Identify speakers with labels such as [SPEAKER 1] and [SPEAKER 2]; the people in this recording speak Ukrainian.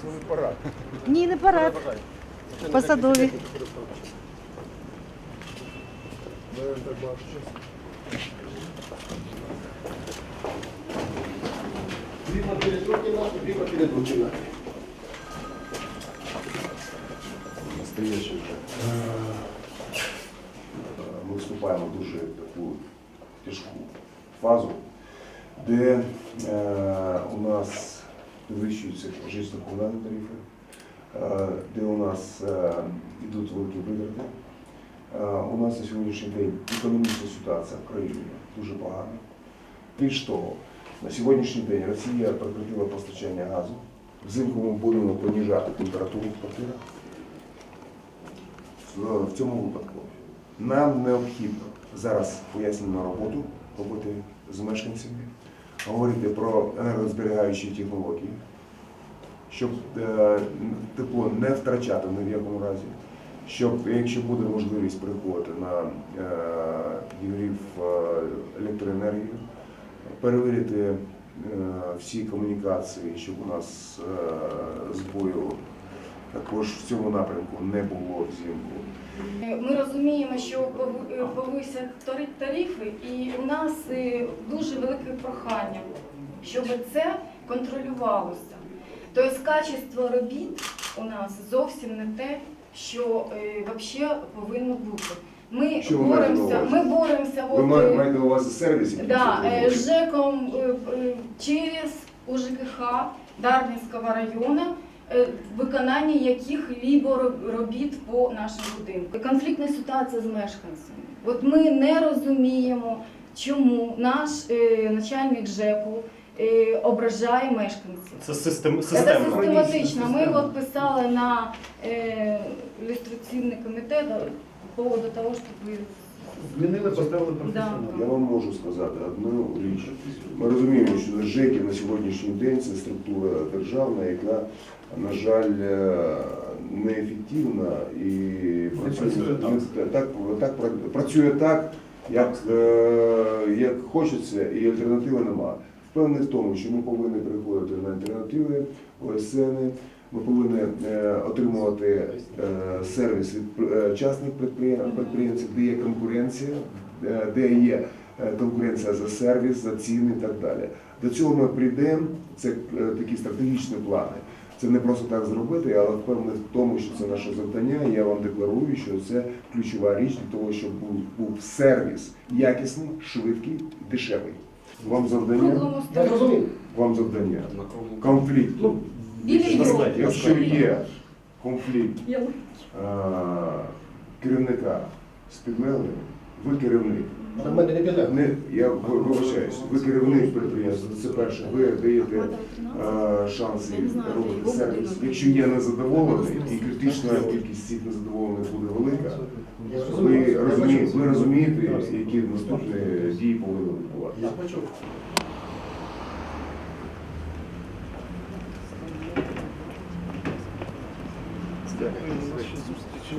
[SPEAKER 1] Це не пора.
[SPEAKER 2] Ні, не парад. Посадові.
[SPEAKER 1] Наверное, так багато часу.
[SPEAKER 3] Видно перед видно. Настоящий вже. Ми вступаємо в дуже таку тяжку фазу, де е, у нас підвищуються житлово-комунальні тарифи, е, де у нас е, йдуть великі витрати. Е, У нас на сьогоднішній день економічна ситуація в країні дуже погана. Більш того, на сьогоднішній день Росія прекратила постачання газу. Взимку ми будемо понижати температуру в квартирах. В- цьому випадку нам необхідно зараз пояснювальну роботу робити з мешканцями, говорити про енергозберігаючі технології, щоб е, тепло не втрачати ні в якому разі, щоб, якщо буде можливість переходити на е, е, електроенергію, перевірити всі комунікації, щоб у нас збою також в цьому напрямку не було взимку
[SPEAKER 4] Ми розуміємо, що пову- е, повисять тари- тарифи, і у нас е, дуже велике прохання, щоб це контролювалося. Тобто качество робіт у нас зовсім не те, що взагалі повинно бути. Ми
[SPEAKER 3] Що ви маєте на
[SPEAKER 4] боремося,
[SPEAKER 3] увазі?
[SPEAKER 4] ми боремося
[SPEAKER 3] Ви
[SPEAKER 4] от,
[SPEAKER 3] ма-
[SPEAKER 4] е,
[SPEAKER 3] маєте на увазі сервіс? який
[SPEAKER 4] Да,
[SPEAKER 3] це
[SPEAKER 4] э,
[SPEAKER 3] робить?
[SPEAKER 4] ЖЭКом э, э, через УЖКХ Дарницького району, е, виконання яких-либо робіт по нашим будинкам. Конфліктна ситуація з мешканцями. От ми не розуміємо, чому наш е, начальник ЖЕКу е, ображає мешканців.
[SPEAKER 5] Це систем,
[SPEAKER 4] Це систематично. Ми от писали на е, ілюстраційний комітет по поводу того, щоб
[SPEAKER 6] Змінили, поставили професіонал.
[SPEAKER 3] Я вам можу сказати одну річ. Ми розуміємо, що ЖЕКи на сьогоднішній день це структура державна, яка, на жаль, е, неефективна і працює
[SPEAKER 6] так.
[SPEAKER 3] так, так, працює так, як, е, як хочеться, і альтернативи нема. Впевнений в тому, що ми повинні переходити на альтернативи, ОСН, ми повинні е, отримувати е, сервіс від е, частних підприємців, де є конкуренція, де є конкуренція за сервіс, за ціни і так далі. До цього ми прийдемо, це такі стратегічні плани. Це не просто так зробити, але впевнений в тому, що це наше завдання. Я вам декларую, що це ключова річ для того, щоб був, був сервіс якісний, швидкий і дешевий. Вам завдання,
[SPEAKER 6] Я
[SPEAKER 3] вам завдання. Конфлікт.
[SPEAKER 4] Білий
[SPEAKER 3] Якщо є конфлікт е, керівника з підлеглим, ви керівник.
[SPEAKER 6] на мене не.
[SPEAKER 3] Я ви- вибачаюсь, ви керівник підприємства, це перше, ви даєте е, шанси робити сервіс. Якщо є незадоволений і критична кількість цих незадоволених буде велика, ви розумієте, ви розумієте, які наступні дії повинні відбуватися.
[SPEAKER 6] Я почув.
[SPEAKER 1] Дякую. Наші зустрічі.